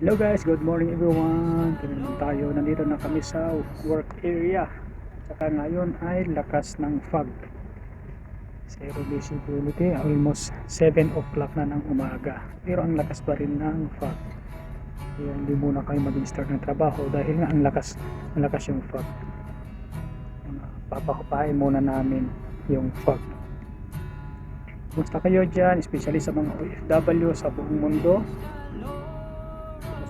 Hello guys, good morning everyone. Kami naman tayo, nandito na kami sa work area. Saka ngayon ay lakas ng fog. Zero visibility, almost 7 o'clock na ng umaga. Pero ang lakas pa rin ng fog. Kaya hindi muna kayo mag-start ng trabaho dahil nga ang lakas, ang lakas yung fog. Papakupain muna namin yung fog. Kumusta kayo dyan, especially sa mga OFW sa buong mundo?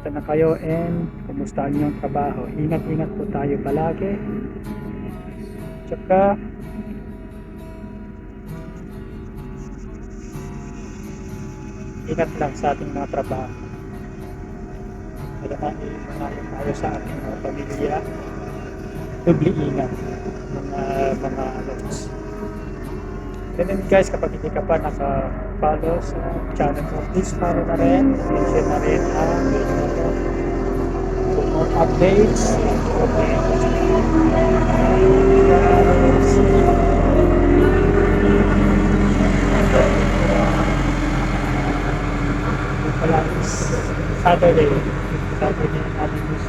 Kumusta na kayo and kumusta ang inyong trabaho? Ingat-ingat po tayo palagi. Tsaka, ingat lang sa ating mga trabaho. Kaya manayin tayo sa ating mga pamilya. Doble ingat Then guys, kapag hindi ka pa naka-follow sa channel ko, please follow na rin. And share na rin ang video na to. For more updates. Ito pala is Saturday. Saturday natin yung.